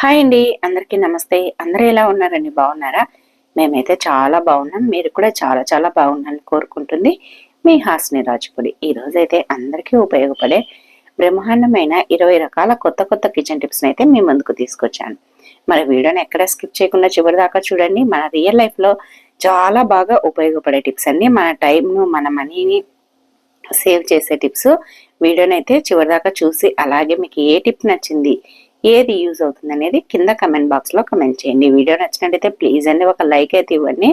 Hi అండి అందరికీ నమస్తే. అందరూ ఎలా ఉన్నారండి? బాగున్నారా? మేమైతే చాలా బాగున్నాం. మీరు కూడా చాలా చాలా బాగున్నారని కోరుకుంటుంది మీ హాస్ని రాజుపూడి. ఈ రోజైతే అందరికీ ఉపయోగపడే బ్రహ్మాండమైన ఇరవై రకాల కొత్త కొత్త కిచెన్ టిప్స్ని అయితే మీ ముందుకు తీసుకొచ్చాను. మరి వీడియోని ఎక్కడ స్కిప్ చేయకుండా చివరి దాకా చూడండి. మన రియల్ లైఫ్లో చాలా బాగా ఉపయోగపడే టిప్స్ అన్ని మన టైంను మన మనీని సేవ్ చేసే టిప్స్ వీడియోని అయితే చివరిదాకా చూసి అలాగే మీకు ఏ టిప్ నచ్చింది ఏది యూజ్ అవుతుంది అనేది కింద కమెంట్ బాక్స్లో కమెంట్ చేయండి. వీడియో నచ్చినట్టయితే ప్లీజ్ అండి ఒక లైక్ అయితే ఇవ్వండి.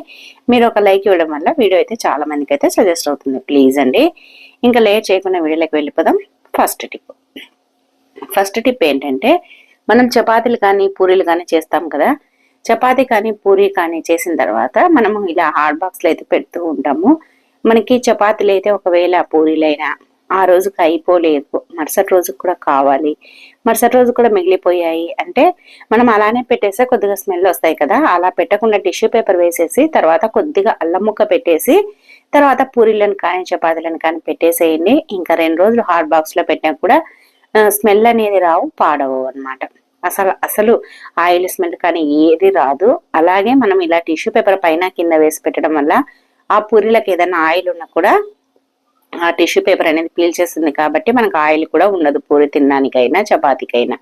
మీరు ఒక లైక్ ఇవ్వడం వల్ల వీడియో అయితే చాలా మందికి అయితే సజెస్ట్ అవుతుంది. ప్లీజ్ అండి. ఇంకా లేట్ చేయకుండా వీడియోలోకి వెళ్ళిపోదాం. ఫస్ట్ టిప్ ఫస్ట్ టిప్ ఏంటంటే మనం చపాతీలు కానీ పూరీలు కానీ చేస్తాం కదా. చపాతీ కానీ పూరి కానీ చేసిన తర్వాత మనము ఇలా హాట్ బాక్స్లో అయితే పెడుతూ ఉంటాము. మనకి చపాతీలు అయితే ఒకవేళ పూరీలైనా ఆ రోజుకి అయిపోలేదు. మరుసటి రోజుకి కూడా కావాలి. మరుసటి రోజు కూడా మిగిలిపోయాయి అంటే మనం అలానే పెట్టేస్తే కొద్దిగా స్మెల్ వస్తాయి కదా. అలా పెట్టకుండా టిష్యూ పేపర్ వేసేసి తర్వాత కొద్దిగా అల్లం ముక్క పెట్టేసి తర్వాత పూరీలను కానీ చపాతీలను కానీ పెట్టేసేయండి. ఇంకా రెండు రోజులు హాట్ బాక్స్లో పెట్టినా కూడా స్మెల్ అనేది రావు పాడవు అన్నమాట. అసలు అసలు ఆయిల్ స్మెల్ కానీ ఏది రాదు. అలాగే మనం ఇలా టిష్యూ పేపర్ పైన కింద వేసి పెట్టడం వల్ల ఆ పూరీలకు ఏదైనా ఆయిల్ ఉన్నా కూడా ఆ టిష్యూ పేపర్ అనేది పీల్చేస్తుంది కాబట్టి మనకు ఆయిల్ కూడా ఉండదు పూరి తినడానికైనా చపాతీకైనా.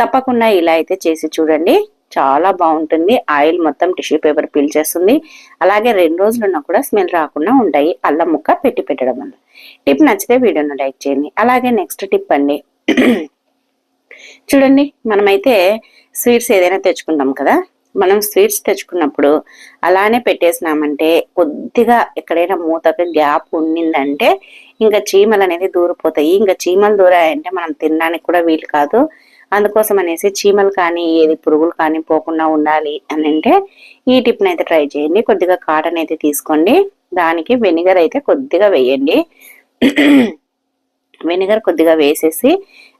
తప్పకుండా ఇలా అయితే చేసి చూడండి. చాలా బాగుంటుంది. ఆయిల్ మొత్తం టిష్యూ పేపర్ పీల్చేస్తుంది అలాగే రెండు రోజులున్నా కూడా స్మెల్ రాకుండా ఉంటాయి. అల్లం ముక్క పెట్టి పెట్టడం వల్ల. టిప్ నచ్చితే వీడియోను లైక్ చేయండి. అలాగే నెక్స్ట్ టిప్ అండి. చూడండి మనమైతే స్వీట్స్ ఏదైనా తెచ్చుకుంటాం కదా. మనం స్వీట్స్ తెచ్చుకున్నప్పుడు అలానే పెట్టేసినామంటే కొద్దిగా ఎక్కడైనా మూతకు గ్యాప్ ఉండిందంటే ఇంకా చీమలు అనేది దూరిపోతాయి. ఇంకా చీమలు దూరాయంటే మనం తినడానికి కూడా వీలు కాదు. అందుకోసం అనేసి చీమలు కానీ ఏది పురుగులు కానీ పోకుండా ఉండాలి అని అంటే ఈ టిప్ని అయితే ట్రై చేయండి. కొద్దిగా కాటన్ అయితే తీసుకోండి. దానికి వెనిగర్ అయితే కొద్దిగా వేయండి. వెనిగర్ కొద్దిగా వేసేసి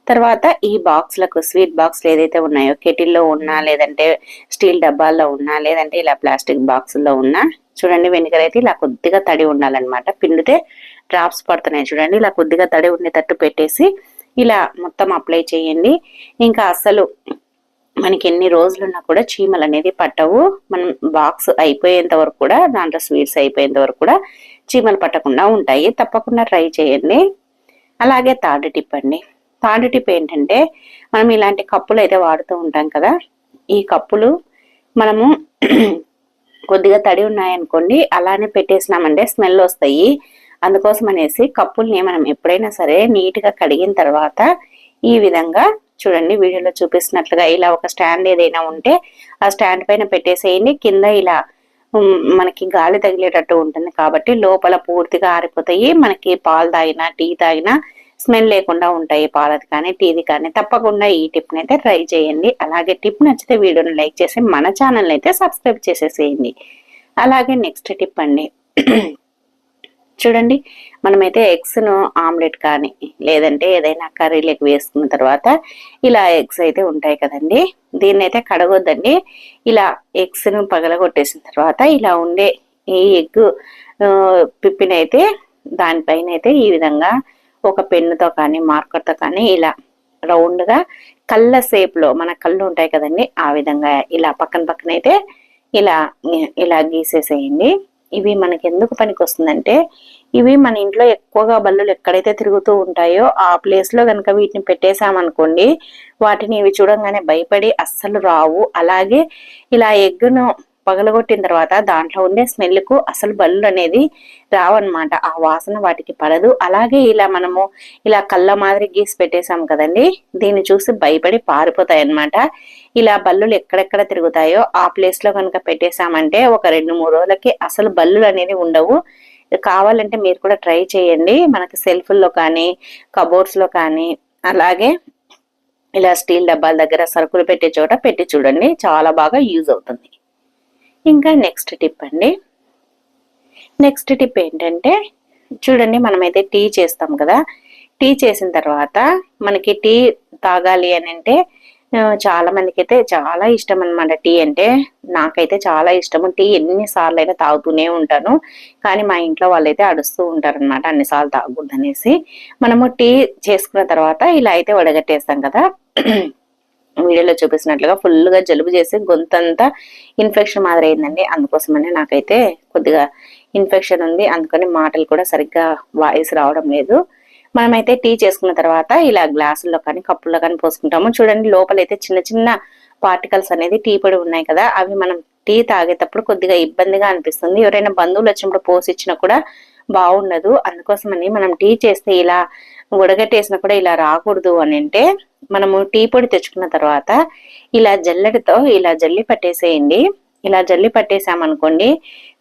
తర్వాత ఈ బాక్స్లకు స్వీట్ బాక్స్లు ఏదైతే ఉన్నాయో కెటిల్లో ఉన్నా లేదంటే స్టీల్ డబ్బాల్లో ఉన్నా లేదంటే ఇలా ప్లాస్టిక్ బాక్సుల్లో ఉన్నా చూడండి వెనుకలు అయితే ఇలా కొద్దిగా తడి ఉండాలన్నమాట. పిండితే డ్రాప్స్ పడుతున్నాయి చూడండి ఇలా కొద్దిగా తడి ఉండేటట్టు పెట్టేసి ఇలా మొత్తం అప్లై చేయండి. ఇంకా అసలు మనకి ఎన్ని రోజులున్నా కూడా చీమలు అనేది పట్టవు. మనం బాక్స్ అయిపోయేంత వరకు కూడా దాంట్లో స్వీట్స్ అయిపోయేంత వరకు కూడా చీమలు పట్టకుండా ఉంటాయి. తప్పకుండా ట్రై చేయండి. అలాగే థర్డ్ టిప్ అండి థర్డ్ టిప్ ఏంటంటే మనం ఇలాంటి కప్పులు అయితే వాడుతూ ఉంటాం కదా. ఈ కప్పులు మనము కొద్దిగా తడి ఉన్నాయనుకోండి అలానే పెట్టేసినామంటే స్మెల్ వస్తాయి. అందుకోసం అనేసి కప్పుల్ని మనం ఎప్పుడైనా సరే నీట్గా కడిగిన తర్వాత ఈ విధంగా చూడండి వీడియోలో చూపిస్తున్నట్లుగా ఇలా ఒక స్టాండ్ ఏదైనా ఉంటే ఆ స్టాండ్ పైన పెట్టేసేయండి. కింద ఇలా మనకి గాలి తగిలేటట్టు ఉంటుంది కాబట్టి లోపల పూర్తిగా ఆరిపోతాయి. మనకి పాలు తాగినా టీ తాగినా స్మెల్ లేకుండా ఉంటాయి పాలది కానీ టీది కానీ. తప్పకుండా ఈ టిప్ని అయితే ట్రై చేయండి. అలాగే టిప్ నచ్చితే వీడియోని లైక్ చేసి మన ఛానల్ అయితే సబ్స్క్రైబ్ చేసేసేయండి. అలాగే నెక్స్ట్ టిప్ అండి. చూడండి మనమైతే ఎగ్స్ను ఆమ్లెట్ కానీ లేదంటే ఏదైనా కర్రీలోకి వేసుకున్న తర్వాత ఇలా ఎగ్స్ అయితే ఉంటాయి కదండి. దీన్ని అయితే కడగొద్దండి. ఇలా ఎగ్స్ను పగలగొట్టేసిన తర్వాత ఇలా ఉండే ఈ ఎగ్ పిప్పినైతే దానిపైన అయితే ఈ విధంగా ఒక పెన్నుతో కానీ మార్కర్తో కానీ ఇలా రౌండ్గా కళ్ళ లో మన కళ్ళు ఉంటాయి కదండి ఆ విధంగా ఇలా పక్కన పక్కన అయితే ఇలా ఇలా గీసేసేయండి. ఇవి మనకి ఎందుకు పనికి వస్తుందంటే ఇవి మన ఇంట్లో ఎక్కువగా బల్లులు ఎక్కడైతే తిరుగుతూ ఉంటాయో ఆ ప్లేస్లో కనుక వీటిని పెట్టేశామనుకోండి వాటిని ఇవి చూడంగానే భయపడి అస్సలు రావు. అలాగే ఇలా ఎగ్గును పగలగొట్టిన తర్వాత దాంట్లో ఉండే స్మెల్కు అసలు బల్లు అనేది రావన్నమాట. ఆ వాసన వాటికి పడదు. అలాగే ఇలా మనము ఇలా కళ్ళ మాదిరి గీసి పెట్టేశాం కదండి దీన్ని చూసి భయపడి పారిపోతాయి అన్నమాట ఇలా బల్లులు ఎక్కడెక్కడ తిరుగుతాయో ఆ ప్లేస్లో కనుక పెట్టేశామంటే ఒక రెండు మూడు రోజులకి అసలు బల్లులు అనేది ఉండవు. కావాలంటే మీరు కూడా ట్రై చేయండి. మనకి సెల్ఫుల్లో కానీ కబోర్డ్స్లో కానీ అలాగే ఇలా స్టీల్ డబ్బాల దగ్గర సరుకులు పెట్టే చోట పెట్టి చూడండి. చాలా బాగా యూజ్ అవుతుంది. ఇంకా నెక్స్ట్ టిప్ అండి. నెక్స్ట్ టిప్ ఏంటంటే చూడండి మనమైతే టీ చేస్తాం కదా. టీ చేసిన తర్వాత మనకి టీ తాగాలి అని అంటే చాలా మందికి అయితే చాలా ఇష్టం అనమాట టీ అంటే. నాకైతే చాలా ఇష్టము టీ ఎన్నిసార్లు అయినా తాగుతూనే ఉంటాను. కానీ మా ఇంట్లో వాళ్ళైతే అడుస్తూ ఉంటారు అనమాట అన్నిసార్లు తాగకూడదు అనేసి మనము టీ చేసుకున్న తర్వాత ఇలా అయితే వడగట్టేస్తాం కదా. వీడియోలో చూపిస్తున్నట్లుగా ఫుల్గా జలుబు చేసి గొంతంతా ఇన్ఫెక్షన్ మాదిరి అయిందండి అందుకోసమని నాకైతే కొద్దిగా ఇన్ఫెక్షన్ ఉంది. అందుకని మాటలు కూడా సరిగ్గా వాయిస్ రావడం లేదు. మనమైతే టీ చేసుకున్న తర్వాత ఇలా గ్లాసుల్లో కానీ కప్పుల్లో కానీ పోసుకుంటాము. చూడండి లోపలైతే చిన్న చిన్న పార్టికల్స్ అనేది టీ పొడి ఉన్నాయి కదా అవి మనం టీ తాగేటప్పుడు కొద్దిగా ఇబ్బందిగా అనిపిస్తుంది. ఎవరైనా బంధువులు వచ్చినప్పుడు పోసి ఇచ్చినా కూడా బాగుండదు. అందుకోసమని మనం టీ చేస్తే ఇలా ఉడగట్టేసినా కూడా ఇలా రాకూడదు అని అంటే మనము టీ పొడి తెచ్చుకున్న తర్వాత ఇలా జల్లెడతో ఇలా జల్లి పట్టేసేయండి. ఇలా జల్లి పట్టేసామనుకోండి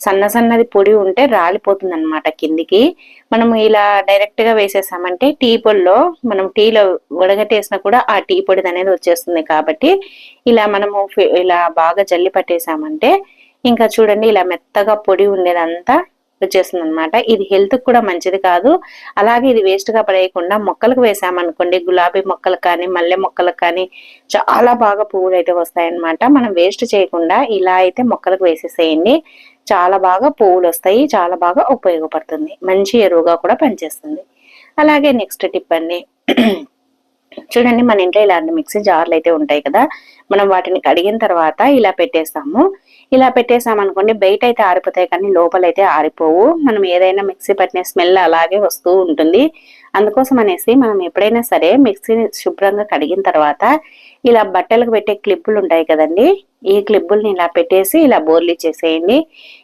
సన్న సన్నది పొడి ఉంటే రాలిపోతుంది అనమాట కిందికి. మనము ఇలా డైరెక్ట్గా వేసేసామంటే టీ పొడిలో మనం టీలో ఉడగట్టేసినా కూడా ఆ టీ పొడి అనేది వచ్చేస్తుంది కాబట్టి ఇలా మనము ఇలా బాగా జల్లి పట్టేసామంటే ఇంకా చూడండి ఇలా మెత్తగా పొడి ఉండేదంతా వచ్చేస్తుంది అనమాట ఇది హెల్త్ కూడా మంచిది కాదు. అలాగే ఇది వేస్ట్గా పడేయకుండా మొక్కలకు వేసామనుకోండి గులాబీ మొక్కలు కానీ మల్లె మొక్కలకు కానీ చాలా బాగా పువ్వులు అయితే వస్తాయన్నమాట. మనం వేస్ట్ చేయకుండా ఇలా అయితే మొక్కలకు వేసేసేయండి. చాలా బాగా పువ్వులు వస్తాయి చాలా బాగా ఉపయోగపడుతుంది. మంచి ఎరువుగా కూడా పనిచేస్తుంది. అలాగే నెక్స్ట్ టిప్ అండి. చూడండి మన ఇంట్లో ఇలాంటి మిక్సీ జార్లు అయితే ఉంటాయి కదా. మనం వాటిని కడిగిన తర్వాత ఇలా పెట్టేస్తాము. ఇలా పెట్టేసామనుకోండి బయట అయితే ఆరిపోతాయి కానీ లోపలైతే ఆరిపోవు. మనం ఏదైనా మిక్సీ పట్టిన స్మెల్ అలాగే వస్తూ ఉంటుంది. అందుకోసం అనేసి మనం ఎప్పుడైనా సరే మిక్సీని శుభ్రంగా కడిగిన తర్వాత ఇలా బట్టలకు పెట్టే క్లిప్పులు ఉంటాయి కదండి ఈ క్లిప్పుల్ని ఇలా పెట్టేసి ఇలా బోర్లీ చేసేయండి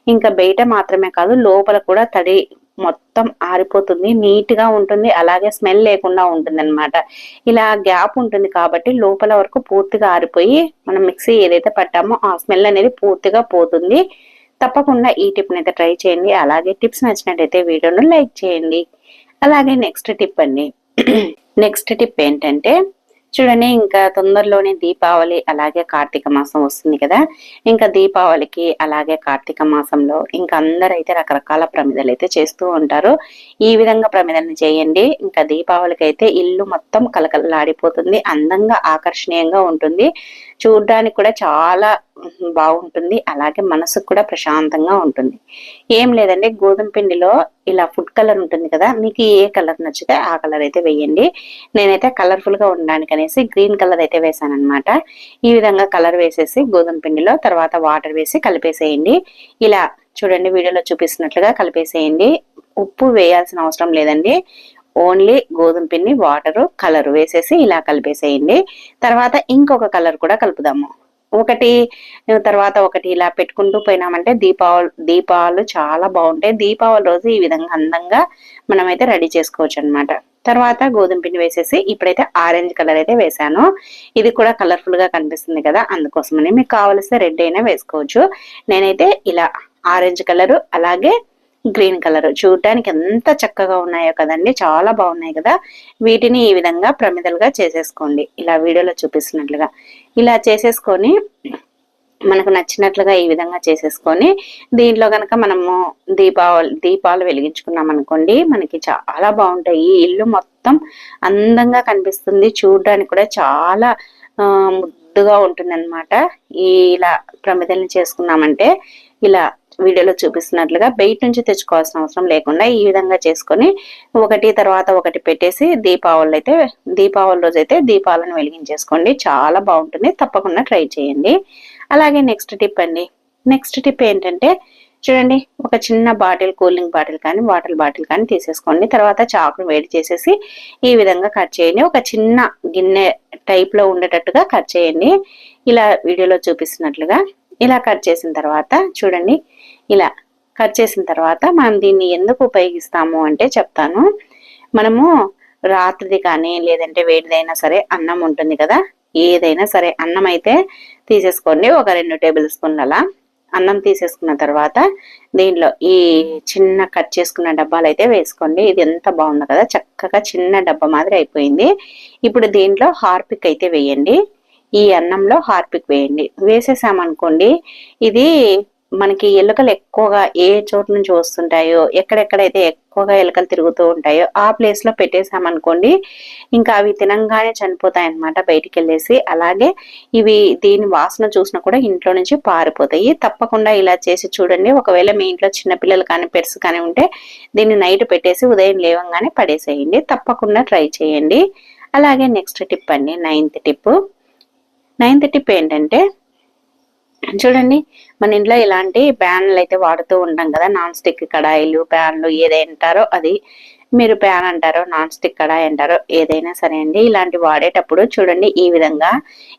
ఇంకా బయట మాత్రమే కాదు లోపల కూడా తడి మొత్తం ఆరిపోతుంది నీట్గా ఉంటుంది అలాగే స్మెల్ లేకుండా ఉంటుంది అనమాట ఇలా గ్యాప్ ఉంటుంది కాబట్టి లోపల వరకు పూర్తిగా ఆరిపోయి మనం మిక్సీ ఏదైతే పట్టామో ఆ స్మెల్ అనేది పూర్తిగా పోతుంది. తప్పకుండా ఈ టిప్ని అయితే ట్రై చేయండి. అలాగే టిప్స్ నచ్చినట్టయితే వీడియోను లైక్ చేయండి. అలాగే నెక్స్ట్ టిప్ అండి. నెక్స్ట్ టిప్ ఏంటంటే చూడండి ఇంకా తొందరలోనే దీపావళి అలాగే కార్తీక మాసం వస్తుంది కదా. ఇంకా దీపావళికి అలాగే కార్తీక మాసంలో ఇంకా అందరైతే రకరకాల ప్రమిదలు అయితే చేస్తూ ఉంటారు. ఈ విధంగా ప్రమిదలను చేయండి. ఇంకా దీపావళికి అయితే ఇల్లు మొత్తం కలకలలాడిపోతుంది అందంగా ఆకర్షణీయంగా ఉంటుంది. చూడడానికి కూడా చాలా బాగుంటుంది. అలాగే మనసుకు కూడా ప్రశాంతంగా ఉంటుంది. ఏం లేదండి గోధుమ పిండిలో ఇలా ఫుడ్ కలర్ ఉంటుంది కదా మీకు ఏ కలర్ నచ్చితే ఆ కలర్ అయితే వేయండి. నేనైతే కలర్ఫుల్గా ఉండడానికి అనేసి గ్రీన్ కలర్ అయితే వేసాను అనమాట ఈ విధంగా కలర్ వేసేసి గోధుమ పిండిలో తర్వాత వాటర్ వేసి కలిపేసేయండి. ఇలా చూడండి వీడియోలో చూపిస్తున్నట్లుగా కలిపేసేయండి. ఉప్పు వేయాల్సిన అవసరం లేదండి. ఓన్లీ గోధుమ పిండి వాటర్ కలర్ వేసేసి ఇలా కలిపేసేయండి. తర్వాత ఇంకొక కలర్ కూడా కలుపుదాము. ఒకటి తర్వాత ఒకటి ఇలా పెట్టుకుంటూ పోయినామంటే దీపావళి దీపావళి చాలా బాగుంటాయి. దీపావళి రోజు ఈ విధంగా అందంగా మనమైతే రెడీ చేసుకోవచ్చు అనమాట తర్వాత గోధుమ పిండి వేసేసి ఇప్పుడైతే ఆరెంజ్ కలర్ అయితే వేసాను ఇది కూడా కలర్ఫుల్గా కనిపిస్తుంది కదా అందుకోసమని మీకు కావలిస్తే రెడ్ అయినా వేసుకోవచ్చు. నేనైతే ఇలా ఆరెంజ్ కలర్ అలాగే గ్రీన్ కలర్ చూడటానికి ఎంత చక్కగా ఉన్నాయో కదండి చాలా బాగున్నాయి కదా. వీటిని ఈ విధంగా ప్రమిదలుగా చేసేసుకోండి. ఇలా వీడియోలో చూపిస్తున్నట్లుగా. ఇలా చేసేసుకొని మనకు నచ్చినట్లుగా ఈ విధంగా చేసేసుకొని దీంట్లో కనుక మనము దీపావళి దీపాలు వెలిగించుకున్నాం అనుకోండి మనకి చాలా బాగుంటాయి. ఈ ఇల్లు మొత్తం అందంగా కనిపిస్తుంది. చూడడానికి కూడా చాలా ముద్దుగా ఉంటుంది అనమాట ఈ ఇలా ప్రమిదల్ని చేసుకున్నామంటే ఇలా వీడియోలో చూపిస్తున్నట్లుగా బయట నుంచి తెచ్చుకోవాల్సిన అవసరం లేకుండా ఈ విధంగా చేసుకొని ఒకటి తర్వాత ఒకటి పెట్టేసి దీపావళి అయితే దీపావళి రోజు అయితే దీపాలను వెలిగించేసుకోండి. చాలా బాగుంటుంది. తప్పకుండా ట్రై చేయండి. అలాగే నెక్స్ట్ టిప్ అండి. నెక్స్ట్ టిప్ ఏంటంటే చూడండి ఒక చిన్న బాటిల్ కూలింగ్ బాటిల్ కానీ వాటర్ బాటిల్ కానీ తీసేసుకోండి. తర్వాత చాకును వేడి చేసేసి ఈ విధంగా కట్ చేయండి. ఒక చిన్న గిన్నె టైప్లో ఉండేటట్టుగా కట్ చేయండి. ఇలా వీడియోలో చూపిస్తున్నట్లుగా ఇలా కట్ చేసిన తర్వాత చూడండి ఇలా కట్ చేసిన తర్వాత మనం దీన్ని ఎందుకు ఉపయోగిస్తాము అంటే చెప్తాను. మనము రాత్రిది కానీ లేదంటే వేడిదైనా సరే అన్నం ఉంటుంది కదా. ఏదైనా సరే అన్నం అయితే తీసేసుకోండి. ఒక రెండు టేబుల్ స్పూన్ల అలా అన్నం తీసేసుకున్న తర్వాత దీంట్లో ఈ చిన్న కట్ చేసుకున్న డబ్బాలు అయితే వేసుకోండి. ఇది ఎంత బాగుంది కదా. చక్కగా చిన్న డబ్బా మాదిరి అయిపోయింది. ఇప్పుడు దీంట్లో హార్పిక్ అయితే వేయండి. ఈ అన్నంలో హార్పిక్ వేయండి. వేసేసామనుకోండి ఇది మనకి ఎలుకలు ఎక్కువగా ఏ చోటు నుంచి వస్తుంటాయో ఎక్కడెక్కడైతే ఎక్కువగా ఎలుకలు తిరుగుతూ ఉంటాయో ఆ ప్లేస్లో పెట్టేసామనుకోండి ఇంకా అవి తినంగానే చనిపోతాయి అనమాట బయటికి వెళ్ళేసి అలాగే ఇవి దీని వాసన చూసినా కూడా ఇంట్లో నుంచి పారిపోతాయి. తప్పకుండా ఇలా చేసి చూడండి. ఒకవేళ మీ ఇంట్లో చిన్నపిల్లలు కానీ పెర్స్ కానీ ఉంటే దీన్ని నైట్ పెట్టేసి ఉదయం లేవంగానే పడేసేయండి. తప్పకుండా ట్రై చేయండి. అలాగే నెక్స్ట్ టిప్ అండి నైన్త్ టిప్. నైన్త్ టిప్ ఏంటంటే చూడండి మన ఇంట్లో ఇలాంటి ప్యాన్లు అయితే వాడుతూ ఉంటాం కదా నాన్ స్టిక్ కడాయిలు ప్యాన్లు ఏదంటారో అది మీరు ప్యాన్ అంటారో నాన్ స్టిక్ కడాయి అంటారో ఏదైనా సరే అండి ఇలాంటి వాడేటప్పుడు చూడండి ఈ విధంగా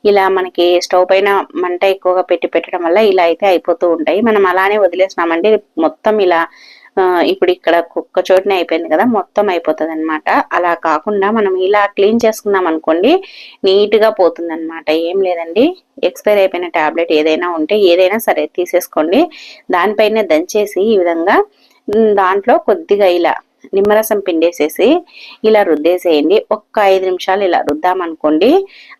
ఇలా మనకి స్టవ్ పైన మంట ఎక్కువగా పెట్టి పెట్టడం వల్ల ఇలా అయితే అయిపోతూ ఉంటాయి. మనం అలానే వదిలేసినామంటే మొత్తం ఇలా ఇప్పుడు ఇక్కడ కుక్క చోటునే అయిపోయింది కదా మొత్తం అయిపోతుంది అనమాట అలా కాకుండా మనం ఇలా క్లీన్ చేసుకున్నాం అనుకోండి నీట్గా పోతుంది అనమాట ఏం లేదండి. ఎక్స్పైర్ అయిపోయిన టాబ్లెట్ ఏదైనా ఉంటే ఏదైనా సరే తీసేసుకోండి. దానిపైన దంచేసి ఈ విధంగా దాంట్లో కొద్దిగా ఇలా నిమ్మరసం పిండేసేసి ఇలా రుద్దేసేయండి. ఒక్క ఐదు నిమిషాలు ఇలా రుద్దామనుకోండి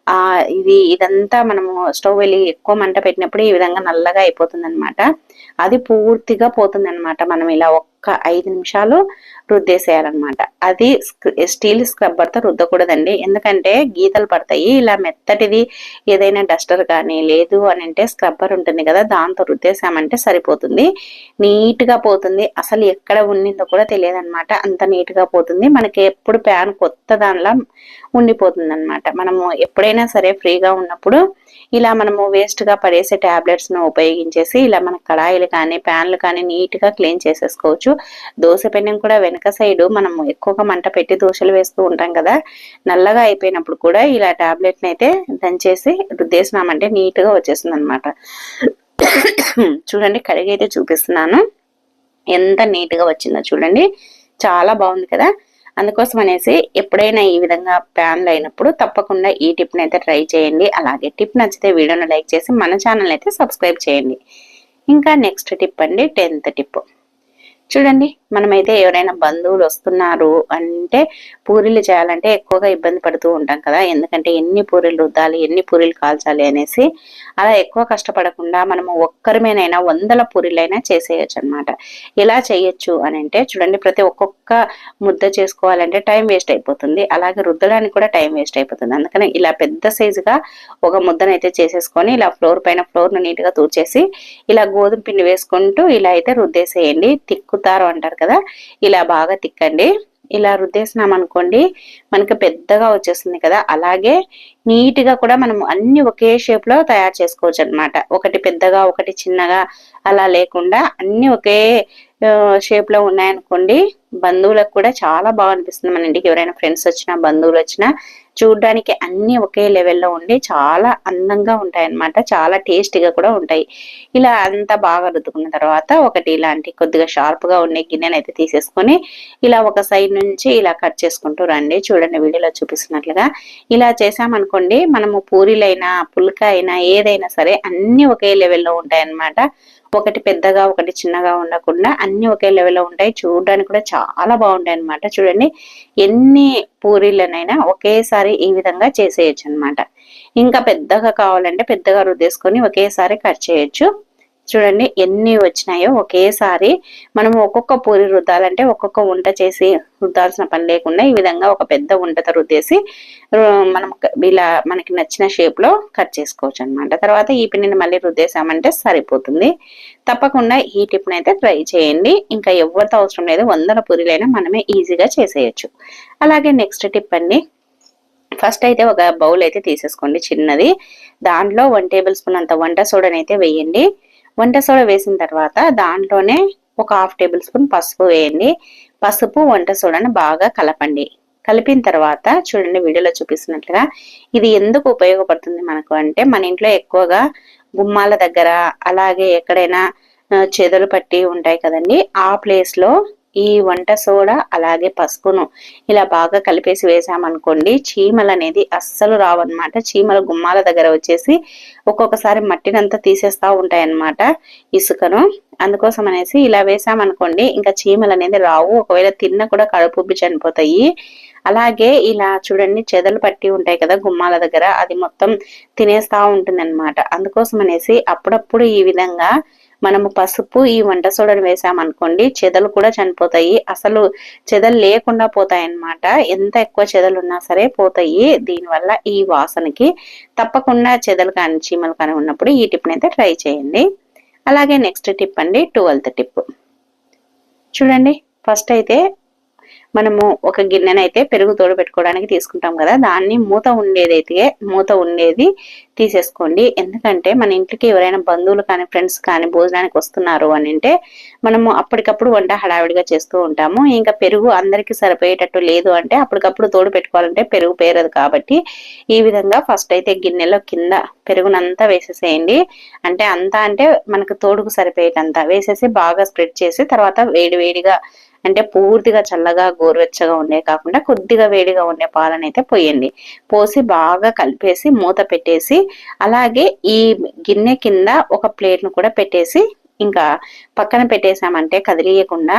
ఆ ఇది ఇదంతా మనము స్టవ్ వెళ్ళి ఎక్కువ మంట పెట్టినప్పుడు ఈ విధంగా నల్లగా అయిపోతుంది అనమాట అది పూర్తిగా పోతుంది అనమాట మనం ఇలా ఒక్క ఐదు నిమిషాలు రుద్దేసేయాలన్నమాట. అది స్టీల్ స్క్రబ్బర్తో రుద్దకూడదండి. ఎందుకంటే గీతలు పడతాయి. ఇలా మెత్తటిది ఏదైనా డస్టర్ కానీ లేదు అని అంటే స్క్రబ్బర్ ఉంటుంది కదా దాంతో రుద్దేసామంటే సరిపోతుంది. నీట్గా పోతుంది. అసలు ఎక్కడ ఉన్నిందో కూడా తెలియదు అనమాట అంత నీట్గా పోతుంది. మనకి ఎప్పుడు ప్యాన్ కొత్త దానిలా ఉండిపోతుంది అనమాట మనము ఎప్పుడైనా సరే ఫ్రీగా ఉన్నప్పుడు ఇలా మనము వేస్ట్గా పడేసే టాబ్లెట్స్ను ఉపయోగించేసి ఇలా మన కడాయిలు కానీ ప్యాన్లు కానీ నీట్గా క్లీన్ చేసేసుకోవచ్చు. దోశ పెన్నం కూడా వెనక సైడ్ మనం ఎక్కువగా మంట పెట్టి దోశలు వేస్తూ ఉంటాం కదా నల్లగా అయిపోయినప్పుడు కూడా ఇలా టాబ్లెట్ని అయితే దంచేసి రుద్దేసినామంటే నీట్గా వచ్చేస్తుంది అనమాట చూడండి కడిగి అయితే చూపిస్తున్నాను. ఎంత నీట్గా వచ్చిందో చూడండి. చాలా బాగుంది కదా. అందుకోసం అనేసి ఎప్పుడైనా ఈ విధంగా ప్యాన్లు అయినప్పుడు తప్పకుండా ఈ టిప్ని అయితే ట్రై చేయండి. అలాగే టిప్ నచ్చితే వీడియోను లైక్ చేసి మన ఛానల్ అయితే సబ్స్క్రైబ్ చేయండి. ఇంకా నెక్స్ట్ టిప్ అండి టెన్త్ టిప్ చూడండి మనమైతే ఎవరైనా బంధువులు వస్తున్నారు అంటే పూరీలు చేయాలంటే ఎక్కువగా ఇబ్బంది పడుతూ ఉంటాం కదా. ఎందుకంటే ఎన్ని పూరీలు రుద్దాలి ఎన్ని పూరీలు కాల్చాలి అనేసి అలా ఎక్కువ కష్టపడకుండా మనము ఒక్కరిమేనైనా వందల పూరీలైనా చేసేయచ్చు అనమాట ఎలా చేయొచ్చు అని అంటే చూడండి ప్రతి ఒక్కొక్క ముద్ద చేసుకోవాలంటే టైం వేస్ట్ అయిపోతుంది. అలాగే రుద్దడానికి కూడా టైం వేస్ట్ అయిపోతుంది. అందుకని ఇలా పెద్ద సైజుగా ఒక ముద్దనైతే చేసేసుకొని ఇలా ఫ్లోర్ పైన ఫ్లోర్ను నీట్గా తూర్చేసి ఇలా గోధుమ పిండి వేసుకుంటూ ఇలా అయితే రుద్దేసేయండి. తిక్కు తిక్కుతారు అంటారు కదా? ఇలా బాగా తిక్కండి. ఇలా రుద్దేసినాం అనుకోండి మనకి పెద్దగా వచ్చేస్తుంది కదా? అలాగే నీట్గా కూడా మనం అన్ని ఒకే షేప్లో తయారు చేసుకోవచ్చు అనమాట ఒకటి పెద్దగా ఒకటి చిన్నగా అలా లేకుండా అన్ని ఒకే షేప్లో ఉన్నాయనుకోండి బంధువులకు కూడా చాలా బాగా అనిపిస్తుంది మన ఇంటికి. ఎవరైనా ఫ్రెండ్స్ వచ్చినా బంధువులు వచ్చినా చూడడానికి అన్ని ఒకే లెవెల్లో ఉండి చాలా అందంగా ఉంటాయి అన్నమాట చాలా టేస్టీగా కూడా ఉంటాయి. ఇలా అంతా బాగా రుద్దుకున్న తర్వాత ఒకటి ఇలాంటి కొద్దిగా షార్ప్గా ఉండే గిన్నెను అయితే తీసేసుకొని ఇలా ఒక సైడ్ నుంచి ఇలా కట్ చేసుకుంటూ రండి. చూడండి వీడియోలో చూపిస్తున్నట్లుగా. ఇలా చేసామనుకోండి మనము పూరీలైనా పుల్క అయినా ఏదైనా సరే అన్ని ఒకే లెవెల్లో ఉంటాయి అన్నమాట ఒకటి పెద్దగా ఒకటి చిన్నగా ఉండకుండా అన్ని ఒకే లెవెల్లో ఉంటాయి. చూడడానికి కూడా చాలా బాగుంటాయి అనమాట చూడండి ఎన్ని పూరీలనైనా ఒకేసారి ఈ విధంగా చేసేయచ్చు అనమాట ఇంకా పెద్దగా కావాలంటే పెద్దగా రుద్దేసుకొని ఒకేసారి కట్ చేయొచ్చు. చూడండి ఎన్ని వచ్చినాయో ఒకేసారి మనం ఒక్కొక్క పూరి రుద్దాలంటే ఒక్కొక్క వంట చేసి రుద్దాల్సిన పని లేకుండా ఈ విధంగా ఒక పెద్ద వంటతో రుద్దేసి మనం ఇలా మనకి నచ్చిన షేప్లో కట్ చేసుకోవచ్చు అనమాట తర్వాత ఈ పిండిని మళ్ళీ రుద్దేసామంటే సరిపోతుంది. తప్పకుండా ఈ టిప్ని అయితే ట్రై చేయండి. ఇంకా ఎవరితో అవసరం లేదు వందల పూరీలైనా మనమే ఈజీగా చేసేయచ్చు. అలాగే నెక్స్ట్ టిప్ అండి ఫస్ట్ అయితే ఒక బౌల్ అయితే తీసేసుకోండి చిన్నది. దాంట్లో వన్ టేబుల్ స్పూన్ అంత వంట సోడాని అయితే వేయండి. వంట సోడా వేసిన తర్వాత దాంట్లోనే ఒక హాఫ్ టేబుల్ స్పూన్ పసుపు వేయండి. పసుపు వంట సోడాను బాగా కలపండి. కలిపిన తర్వాత చూడండి వీడియోలో చూపిస్తున్నట్లుగా ఇది ఎందుకు ఉపయోగపడుతుంది మనకు అంటే మన ఇంట్లో ఎక్కువగా గుమ్మాల దగ్గర అలాగే ఎక్కడైనా చేదలు పట్టి ఉంటాయి కదండి ఆ ప్లేస్లో ఈ వంట సోడా అలాగే పసుపును ఇలా బాగా కలిపేసి వేసామనుకోండి చీమలు అనేది అస్సలు రావన్నమాట. చీమలు గుమ్మాల దగ్గర వచ్చేసి ఒక్కొక్కసారి మట్టినంతా తీసేస్తా ఉంటాయి అన్నమాట ఇసుకను. అందుకోసం అనేసి ఇలా వేసామనుకోండి ఇంకా చీమలు అనేది రావు. ఒకవేళ తిన్న కూడా కడుపుబ్బి చనిపోతాయి. అలాగే ఇలా చూడండి చెదలు పట్టి ఉంటాయి కదా గుమ్మాల దగ్గర అది మొత్తం తినేస్తా ఉంటుంది అనమాట అందుకోసం అనేసి అప్పుడప్పుడు ఈ విధంగా మనము పసుపు ఈ వంట సోడను వేసామనుకోండి చెదలు కూడా చనిపోతాయి. అసలు చెదలు లేకుండా పోతాయి అన్నమాట ఎంత ఎక్కువ చెదలు ఉన్నా సరే పోతాయి. దీనివల్ల ఈ వాసనకి తప్పకుండా చెదలు కానీ చీమలు కానీ ఉన్నప్పుడు ఈ టిప్ని అయితే ట్రై చేయండి. అలాగే నెక్స్ట్ టిప్ అండి ట్వెల్త్ టిప్. చూడండి ఫస్ట్ అయితే మనము ఒక గిన్నెనైతే పెరుగు తోడు పెట్టుకోవడానికి తీసుకుంటాం కదా. దాన్ని మూత ఉండేదైతే మూత ఉండేది తీసేసుకోండి. ఎందుకంటే మన ఇంటికి ఎవరైనా బంధువులు కానీ ఫ్రెండ్స్ కానీ భోజనానికి వస్తున్నారు అని అంటే మనము అప్పటికప్పుడు వంట హడావిడిగా చేస్తూ ఉంటాము. ఇంకా పెరుగు అందరికీ సరిపోయేటట్టు లేదు అంటే అప్పటికప్పుడు తోడు పెట్టుకోవాలంటే పెరుగు పేరదు కాబట్టి ఈ విధంగా ఫస్ట్ అయితే గిన్నెలో కింద పెరుగునంతా వేసేసేయండి. అంటే అంతా అంటే మనకు తోడుకు సరిపోయేటంతా. వేసేసి బాగా స్ప్రెడ్ చేసి తర్వాత వేడి వేడిగా అంటే పూర్తిగా చల్లగా గోరువెచ్చగా ఉండే కాకుండా కొద్దిగా వేడిగా ఉండే పాలను అయితే పోయండి. పోసి బాగా కలిపేసి మూత పెట్టేసి అలాగే ఈ గిన్నె కింద ఒక ప్లేట్ను కూడా పెట్టేసి ఇంకా పక్కన పెట్టేసామంటే కదిలియకుండా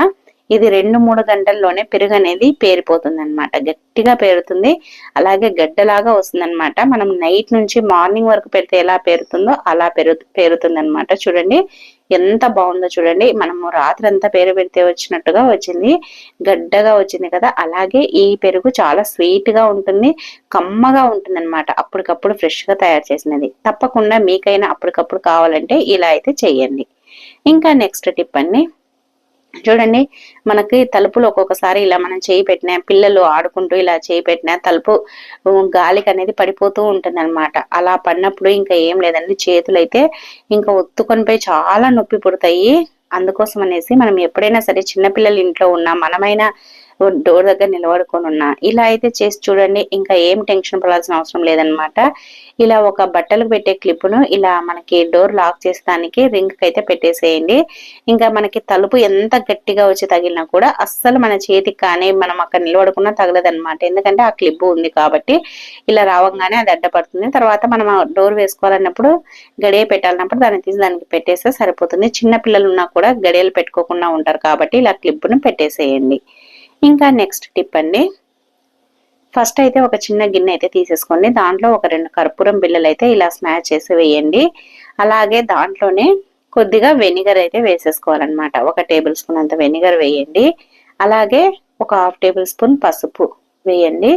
ఇది రెండు మూడు గంటల్లోనే పెరుగు అనేది పేరిపోతుంది అనమాట గట్టిగా పేరుతుంది. అలాగే గడ్డలాగా వస్తుంది అనమాట మనం నైట్ నుంచి మార్నింగ్ వరకు పెడితే ఎలా పేరుతుందో అలా పెరు పేరుతుంది అనమాట చూడండి. ఎంత బాగుందో చూడండి. మనము రాత్రి అంతా పేరు పెడితే వచ్చినట్టుగా వచ్చింది. గడ్డగా వచ్చింది కదా. అలాగే ఈ పెరుగు చాలా స్వీట్గా ఉంటుంది. కమ్మగా ఉంటుంది అనమాట అప్పటికప్పుడు ఫ్రెష్గా తయారు చేసినది. తప్పకుండా మీకైనా అప్పటికప్పుడు కావాలంటే ఇలా అయితే చెయ్యండి ఇంకా నెక్స్ట్ టిప్ అండి. చూడండి మనకి తలుపులు ఒక్కొక్కసారి ఇలా మనం చేయి పెట్టినా పిల్లలు ఆడుకుంటూ ఇలా చేయి పెట్టినా తలుపు గాలికి అనేది పడిపోతూ ఉంటుంది అనమాట అలా పడినప్పుడు ఇంకా ఏం లేదండి చేతులు అయితే ఇంకా ఒత్తుకొనిపోయి చాలా నొప్పి పుడతాయి. అందుకోసం అనేసి మనం ఎప్పుడైనా సరే చిన్నపిల్లలు ఇంట్లో ఉన్నా మనమైనా డోర్ దగ్గర నిలబడుకొని ఉన్నా. ఇలా అయితే చేసి చూడండి. ఇంకా ఏం టెన్షన్ పడాల్సిన అవసరం లేదనమాట ఇలా ఒక బట్టలకు పెట్టే క్లిప్ను ఇలా మనకి డోర్ లాక్ చేసేదానికి రింగ్కి అయితే పెట్టేసేయండి. ఇంకా మనకి తలుపు ఎంత గట్టిగా వచ్చి తగిలినా కూడా అస్సలు మన చేతికి కానీ మనం అక్కడ నిలబడుకున్నా తగలదనమాట ఎందుకంటే ఆ క్లిప్ ఉంది కాబట్టి ఇలా రావంగానే అది అడ్డపడుతుంది. తర్వాత మనం డోర్ వేసుకోవాలన్నప్పుడు గడియ పెట్టాలన్నప్పుడు దాన్ని తీసి దానికి పెట్టేస్తే సరిపోతుంది. చిన్న పిల్లలు ఉన్నా కూడా గడియలు పెట్టుకోకుండా ఉంటారు కాబట్టి ఇలా క్లిప్ను పెట్టేసేయండి. ఇంకా నెక్స్ట్ టిప్ అండి. ఫస్ట్ అయితే ఒక చిన్న గిన్నె అయితే తీసేసుకోండి. దాంట్లో ఒక రెండు కర్పూరం బిళ్ళలు అయితే ఇలా స్మాష్ చేసి వేయండి. అలాగే దాంట్లోనే కొద్దిగా వెనిగర్ అయితే వేసేసుకోవాలన్నమాట. ఒక టేబుల్ స్పూన్ అంత వెనిగర్ వేయండి. అలాగే ఒక హాఫ్ టేబుల్ స్పూన్ పసుపు వేయండి.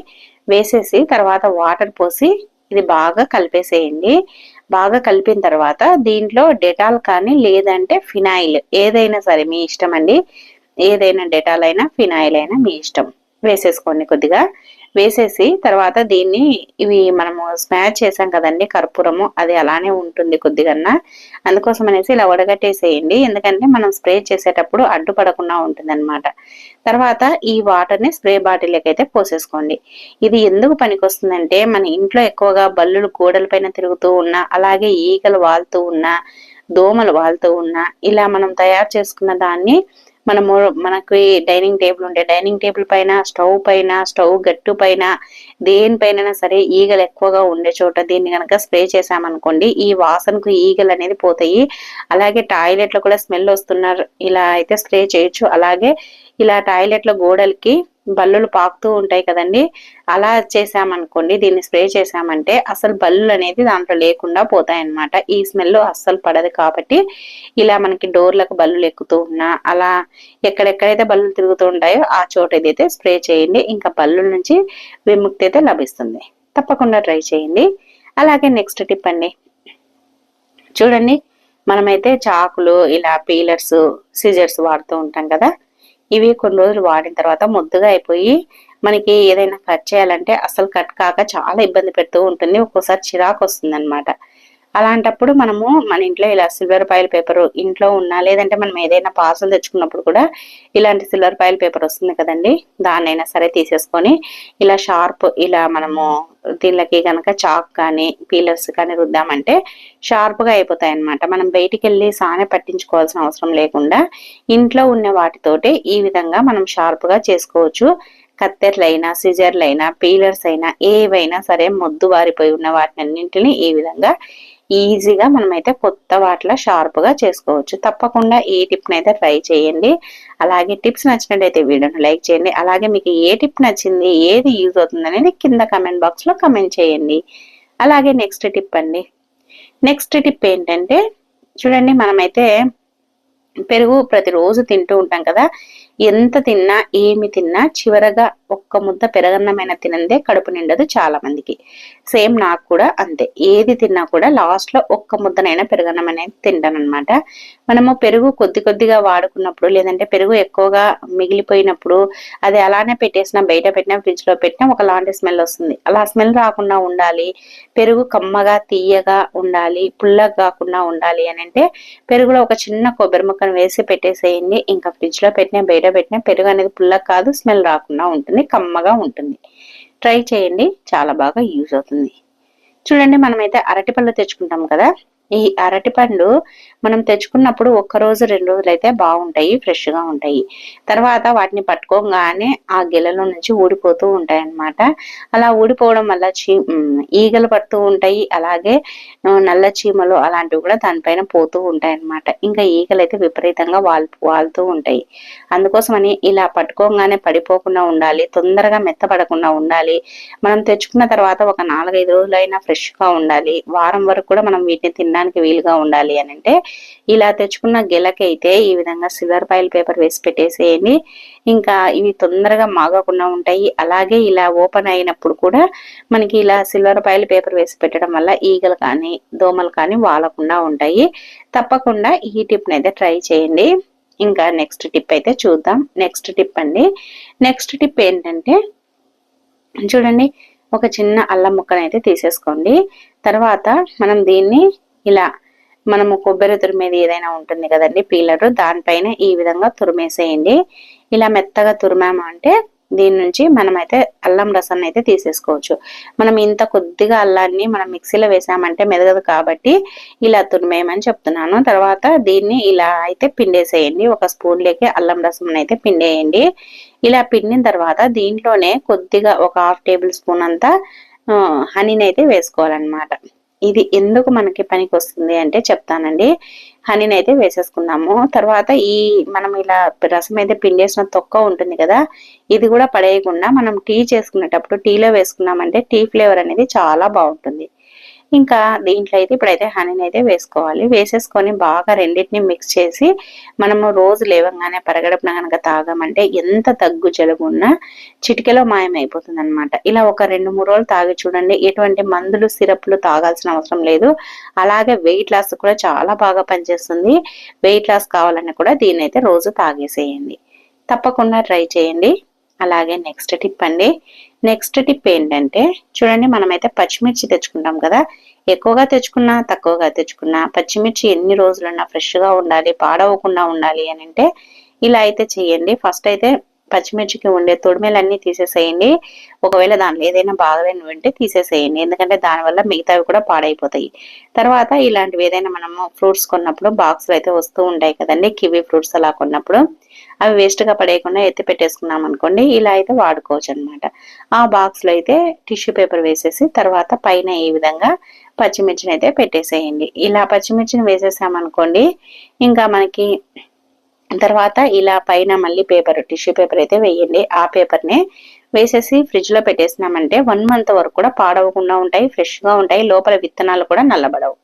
వేసేసి తర్వాత వాటర్ పోసి ఇది బాగా కలిపేసేయండి. బాగా కలిపిన తర్వాత దీంట్లో డెటాల్ కానీ లేదంటే ఫినాయిల్ ఏదైనా సరే మీ ఇష్టం అండి. ఏదైనా డెటాల్ అయినా ఫినాయిల్ అయినా మీ ఇష్టం. వేసేసుకోండి కొద్దిగా. వేసేసి తర్వాత దీన్ని ఇవి మనము స్మాచ్ చేసాం కదండి కర్పూరము అది అలానే ఉంటుంది కొద్దిగా అందుకోసం అనేసి ఇలా వడగట్టేసేయండి. ఎందుకంటే మనం స్ప్రే చేసేటప్పుడు అడ్డుపడకుండా ఉంటుంది అనమాట తర్వాత ఈ వాటర్ని స్ప్రే బాటిల్కి అయితే పోసేసుకోండి. ఇది ఎందుకు పనికొస్తుందంటే మన ఇంట్లో ఎక్కువగా బల్లులు గోడల పైన తిరుగుతూ ఉన్నా అలాగే ఈగలు వాళ్తూ ఉన్నా దోమలు వాళ్తూ ఉన్నా ఇలా మనం తయారు చేసుకున్న దాన్ని మనము మనకి డైనింగ్ టేబుల్ ఉంటే డైనింగ్ టేబుల్ పైన స్టవ్ పైన స్టవ్ గట్టు పైన దేనిపైన సరే ఈగలు ఎక్కువగా ఉండే చోట దీన్ని కనుక స్ప్రే చేసామనుకోండి ఈ వాసనకు ఈగలు అనేది పోతాయి. అలాగే టాయిలెట్లో కూడా స్మెల్ వస్తున్నారు ఇలా అయితే స్ప్రే చేయొచ్చు. అలాగే ఇలా టాయిలెట్లో గోడలకి బల్లులు పాకుతూ ఉంటాయి కదండి. అలా చేసామనుకోండి దీన్ని స్ప్రే చేసామంటే అసలు బల్లులు అనేది దాంట్లో లేకుండా పోతాయన్నమాట. ఈ స్మెల్ అస్సలు పడదు కాబట్టి ఇలా మనకి డోర్లకు బల్లులు ఎక్కుతూ ఉన్నా అలా ఎక్కడెక్కడైతే బల్లులు తిరుగుతూ ఉంటాయో ఆ చోట ఏదైతే స్ప్రే చేయండి. ఇంకా బల్లుల నుంచి విముక్తి అయితే లభిస్తుంది. తప్పకుండా ట్రై చేయండి. అలాగే నెక్స్ట్ టిప్ అండి. చూడండి మనమైతే చాకులు ఇలా పీలర్స్ సిజర్స్ వాడుతూ ఉంటాం కదా. ఇవి కొన్ని రోజులు వాడిన తర్వాత ముద్దుగా అయిపోయి మనకి ఏదైనా కట్ చేయాలంటే అసలు కట్ కాక చాలా ఇబ్బంది పెడుతూ ఉంటుంది. ఒక్కోసారి చిరాకు వస్తుంది అనమాట అలాంటప్పుడు మనము మన ఇంట్లో ఇలా సిల్వర్ పాయిల్ పేపర్ ఇంట్లో ఉన్నా లేదంటే మనం ఏదైనా పార్సల్ తెచ్చుకున్నప్పుడు కూడా ఇలాంటి సిల్వర్ పాయిల్ పేపర్ వస్తుంది కదండి. దాన్నైనా సరే తీసేసుకొని ఇలా షార్ప్ ఇలా మనము దీనికి కనుక చాక్ కానీ పీలర్స్ కానీ రుద్దామంటే షార్ప్గా అయిపోతాయి అనమాట మనం బయటికి వెళ్ళి సానే పట్టించుకోవాల్సిన అవసరం లేకుండా ఇంట్లో ఉన్న వాటితోటే ఈ విధంగా మనం షార్ప్గా చేసుకోవచ్చు. కత్తెర్లైనా సిజర్లైనా పీలర్స్ అయినా ఏవైనా సరే మొద్దు వారిపోయి ఉన్న వాటినన్నింటినీ ఈ విధంగా ఈజీగా మనమైతే కొత్త వాటిలో షార్ప్గా చేసుకోవచ్చు. తప్పకుండా ఈ టిప్ని అయితే ట్రై చేయండి. అలాగే టిప్స్ నచ్చినట్టయితే వీడియోను లైక్ చేయండి. అలాగే మీకు ఏ టిప్ నచ్చింది ఏది యూజ్ అవుతుంది అనేది కింద కమెంట్ బాక్స్లో కమెంట్ చేయండి. అలాగే నెక్స్ట్ టిప్ అండి. నెక్స్ట్ టిప్ ఏంటంటే చూడండి మనమైతే పెరుగు ప్రతిరోజు తింటూ ఉంటాం కదా. ఎంత తిన్నా ఏమి తిన్నా చివరగా ఒక్క ముద్ద పెరగన్నమైన తినందే కడుపు నిండదు చాలా మందికి. సేమ్ నాకు కూడా అంతే. ఏది తిన్నా కూడా లాస్ట్లో ఒక్క ముద్దనైనా పెరగన్నం అనేది తింటాను అనమాట మనము పెరుగు కొద్ది కొద్దిగా వాడుకున్నప్పుడు లేదంటే పెరుగు ఎక్కువగా మిగిలిపోయినప్పుడు అది అలానే పెట్టేసిన బయట పెట్టినా ఫ్రిడ్జ్లో పెట్టినా ఒకలాంటి స్మెల్ వస్తుంది. అలా స్మెల్ రాకుండా ఉండాలి. పెరుగు కమ్మగా తీయగా ఉండాలి. పుల్లగా కాకుండా ఉండాలి అని అంటే పెరుగులో ఒక చిన్న కొబ్బరి ముక్కను వేసి పెట్టేసేయండి. ఇంకా ఫ్రిడ్జ్లో పెట్టినా బయట పెట్టినా పెరుగు అనేది పుల్లగా కాదు స్మెల్ రాకుండా ఉంటుంది. కమ్మగా ఉంటుంది. ట్రై చేయండి చాలా బాగా యూజ్ అవుతుంది. చూడండి మనమైతే అరటిపళ్ళు తెచ్చుకుంటాం కదా? ఈ అరటిపండు మనం తెచ్చుకున్నప్పుడు ఒక్క రోజు రెండు రోజులు అయితే బాగుంటాయి ఫ్రెష్గా ఉంటాయి. తర్వాత వాటిని పట్టుకోగానే ఆ గిలలో నుంచి ఊడిపోతూ ఉంటాయి అన్నమాట అలా ఊడిపోవడం వల్ల చీ ఈగలు పడుతూ ఉంటాయి. అలాగే నల్ల చీమలు అలాంటివి కూడా దానిపైన పోతూ ఉంటాయి అన్నమాట ఇంకా ఈగలు అయితే విపరీతంగా వాల్ వాలుతూ ఉంటాయి. అందుకోసమని ఇలా పట్టుకోగానే పడిపోకుండా ఉండాలి తొందరగా మెత్తపడకుండా ఉండాలి. మనం తెచ్చుకున్న తర్వాత ఒక నాలుగైదు రోజులైనా ఫ్రెష్గా ఉండాలి. వారం వరకు కూడా మనం వీటిని తిన్న తినడానికి వీలుగా ఉండాలి అని అంటే ఇలా తెచ్చుకున్న గెలకైతే ఈ విధంగా సిల్వర్ పైల్ పేపర్ వేసి పెట్టేసేయండి. ఇంకా ఇవి తొందరగా మాగకుండా ఉంటాయి. అలాగే ఇలా ఓపెన్ అయినప్పుడు కూడా మనకి ఇలా సిల్వర్ పైల్ పేపర్ వేసి పెట్టడం వల్ల ఈగలు కానీ దోమలు కానీ వాలకుండా ఉంటాయి. తప్పకుండా ఈ టిప్ని అయితే ట్రై చేయండి. ఇంకా నెక్స్ట్ టిప్ అయితే చూద్దాం. నెక్స్ట్ టిప్ అండి. నెక్స్ట్ టిప్ ఏంటంటే చూడండి ఒక చిన్న అల్లం ముక్కనైతే తీసేసుకోండి. తర్వాత మనం దీన్ని ఇలా మనము కొబ్బరి తురిమేది ఏదైనా ఉంటుంది కదండి పీలర్ దానిపైన ఈ విధంగా తురిమేసేయండి. ఇలా మెత్తగా తురిమాము అంటే దీని నుంచి మనమైతే అల్లం రసాన్ని అయితే తీసేసుకోవచ్చు. మనం ఇంత కొద్దిగా అల్లాన్ని మనం మిక్సీలో వేసామంటే మెదగదు కాబట్టి ఇలా తురిమేయమని చెప్తున్నాను. తర్వాత దీన్ని ఇలా అయితే పిండేసేయండి. ఒక స్పూన్లోకి అల్లం రసం అయితే పిండేయండి. ఇలా పిండిన తర్వాత దీంట్లోనే కొద్దిగా ఒక హాఫ్ టేబుల్ స్పూన్ అంతా హనీని అయితే వేసుకోవాలన్నమాట. ఇది ఎందుకు మనకి పనికి వస్తుంది అంటే చెప్తానండి. హనీని అయితే వేసేసుకున్నాము. తర్వాత ఈ మనం ఇలా రసం అయితే పిండేసిన తొక్క ఉంటుంది కదా ఇది కూడా పడేయకుండా మనం టీ చేసుకునేటప్పుడు టీలో వేసుకున్నామంటే టీ ఫ్లేవర్ అనేది చాలా బాగుంటుంది. ఇంకా దీంట్లో అయితే ఇప్పుడైతే హనీని అయితే వేసుకోవాలి. వేసేసుకొని బాగా రెండింటిని మిక్స్ చేసి మనము రోజు లేవంగానే పరగడపున కనుక తాగామంటే ఎంత తగ్గు జలుబు ఉన్నా చిటికెలో మాయమైపోతుంది అనమాట ఇలా ఒక రెండు మూడు రోజులు తాగి చూడండి. ఎటువంటి మందులు సిరప్లు తాగాల్సిన అవసరం లేదు. అలాగే వెయిట్ లాస్ కూడా చాలా బాగా పనిచేస్తుంది. వెయిట్ లాస్ కావాలని కూడా దీన్ని అయితే రోజు తాగేసేయండి. తప్పకుండా ట్రై చేయండి. అలాగే నెక్స్ట్ టిప్ అండి. నెక్స్ట్ టిప్ ఏంటంటే చూడండి మనమైతే పచ్చిమిర్చి తెచ్చుకుంటాం కదా. ఎక్కువగా తెచ్చుకున్నా తక్కువగా తెచ్చుకున్నా పచ్చిమిర్చి ఎన్ని రోజులున్నా ఫ్రెష్గా ఉండాలి పాడవకుండా ఉండాలి అని అంటే ఇలా అయితే చేయండి. ఫస్ట్ అయితే పచ్చిమిర్చికి ఉండే తొడిమేలన్నీ తీసేసేయండి. ఒకవేళ దానిలో ఏదైనా బాగలేని ఉంటే తీసేసేయండి. ఎందుకంటే దానివల్ల మిగతావి కూడా పాడైపోతాయి. తర్వాత ఇలాంటివి ఏదైనా మనము ఫ్రూట్స్ కొన్నప్పుడు బాక్స్లు అయితే వస్తూ ఉంటాయి కదండి. కివీ ఫ్రూట్స్ అలా కొన్నప్పుడు. అవి వేస్ట్గా పడేయకుండా ఎత్తి పెట్టేసుకున్నాం అనుకోండి ఇలా అయితే వాడుకోవచ్చు అనమాట ఆ బాక్స్లో అయితే టిష్యూ పేపర్ వేసేసి తర్వాత పైన ఈ విధంగా పచ్చిమిర్చిని అయితే పెట్టేసేయండి. ఇలా పచ్చిమిర్చిని వేసేసామనుకోండి ఇంకా మనకి తర్వాత ఇలా పైన మళ్ళీ పేపర్ టిష్యూ పేపర్ అయితే వేయండి. ఆ పేపర్నే వేసేసి ఫ్రిడ్జ్లో పెట్టేసినామంటే వన్ మంత్ వరకు కూడా పాడవకుండా ఉంటాయి ఫ్రెష్గా ఉంటాయి. లోపల విత్తనాలు కూడా నల్లబడవు.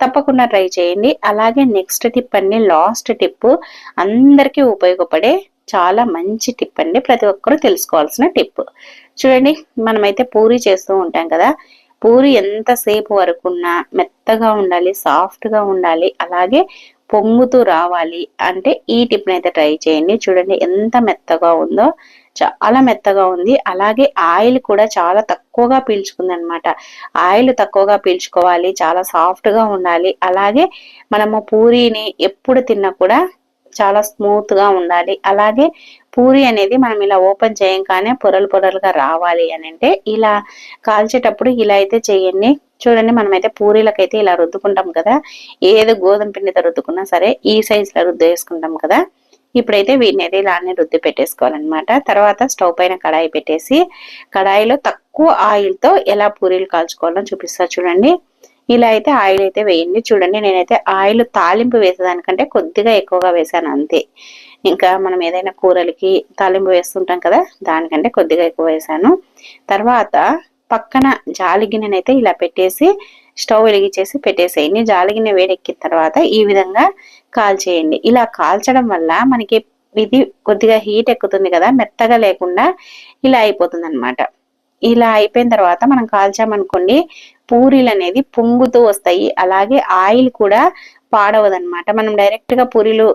తప్పకుండా ట్రై చేయండి. అలాగే నెక్స్ట్ టిప్ అండి లాస్ట్ టిప్ అందరికీ ఉపయోగపడే చాలా మంచి టిప్ అండి. ప్రతి ఒక్కరూ తెలుసుకోవాల్సిన టిప్ చూడండి మనమైతే పూరి చేస్తూ ఉంటాం కదా. పూరి ఎంతసేపు వరకున్నా మెత్తగా ఉండాలి సాఫ్ట్గా ఉండాలి. అలాగే పొంగుతూ రావాలి అంటే ఈ టిప్ని అయితే ట్రై చేయండి. చూడండి ఎంత మెత్తగా ఉందో. చాలా మెత్తగా ఉంది. అలాగే ఆయిల్ కూడా చాలా తక్కువగా పీల్చుకుంది అనమాట ఆయిల్ తక్కువగా పీల్చుకోవాలి. చాలా సాఫ్ట్గా ఉండాలి. అలాగే మనము పూరీని ఎప్పుడు తిన్నా కూడా చాలా స్మూత్గా ఉండాలి. అలాగే పూరి అనేది మనం ఇలా ఓపెన్ చేయంగానే పొరలు పొరలుగా రావాలి అని అంటే ఇలా కాల్చేటప్పుడు ఇలా అయితే చేయండి. చూడండి మనమైతే పూరీలకైతే ఇలా రుద్దుకుంటాం కదా. ఏదో గోధుమ పిండితో రుద్దుకున్నా సరే ఈ సైజ్లో రుద్దు వేసుకుంటాం కదా. ఇప్పుడైతే వీటిని అయితే ఇలానే రుద్ది పెట్టేసుకోవాలన్నమాట. తర్వాత స్టవ్ పైన కడాయి పెట్టేసి కడాయిలో తక్కువ ఆయిల్తో ఎలా పూరీలు కాల్చుకోవాలో చూపిస్తా చూడండి. ఇలా అయితే ఆయిల్ అయితే వేయండి. చూడండి నేనైతే ఆయిల్ తాలింపు వేసేదానికంటే కొద్దిగా ఎక్కువగా వేసాను అంతే. ఇంకా మనం ఏదైనా కూరలకి తాలింపు వేస్తుంటాం కదా దానికంటే కొద్దిగా ఎక్కువ వేసాను తర్వాత పక్కన జాలి గిన్నెనైతే ఇలా పెట్టేసి స్టవ్ వెలిగించేసి పెట్టేసేయండి. జాలి గిన్నె వేడెక్కిన తర్వాత ఈ విధంగా కాల్చేయండి. ఇలా కాల్చడం వల్ల మనకి ఇది కొద్దిగా హీట్ ఎక్కుతుంది కదా మెత్తగా లేకుండా ఇలా అయిపోతుంది అనమాట ఇలా అయిపోయిన తర్వాత మనం కాల్చామనుకోండి పూరీలు అనేది పొంగుతూ వస్తాయి. అలాగే ఆయిల్ కూడా పాడవదన్నమాట. మనం డైరెక్ట్గా పూరీలు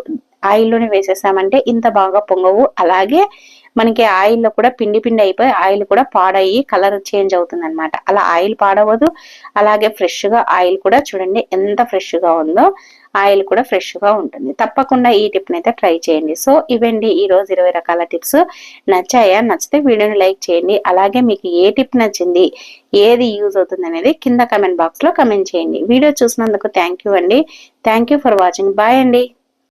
ఆయిల్లోనే వేసేసామంటే ఇంత బాగా పొంగవు. అలాగే మనకి ఆయిల్లో కూడా పిండి పిండి అయిపోయి ఆయిల్ కూడా పాడయ్యి కలర్ చేంజ్ అవుతుంది అనమాట అలా ఆయిల్ పాడవదు. అలాగే ఫ్రెష్గా ఆయిల్ కూడా చూడండి ఎంత ఫ్రెష్గా ఉందో. ఆయిల్ కూడా ఫ్రెష్గా ఉంటుంది. తప్పకుండా ఈ టిప్ని అయితే ట్రై చేయండి. సో ఇవండి ఈ రోజు ఇరవై రకాల టిప్స్. నచ్చాయా? నచ్చితే వీడియోని లైక్ చేయండి. అలాగే మీకు ఏ టిప్ నచ్చింది? ఏది యూజ్ అవుతుంది అనేది కింద కమెంట్ బాక్స్లో కమెంట్ చేయండి. వీడియో చూసినందుకు థ్యాంక్ యూ అండి. Thank you for watching. Bye అండి.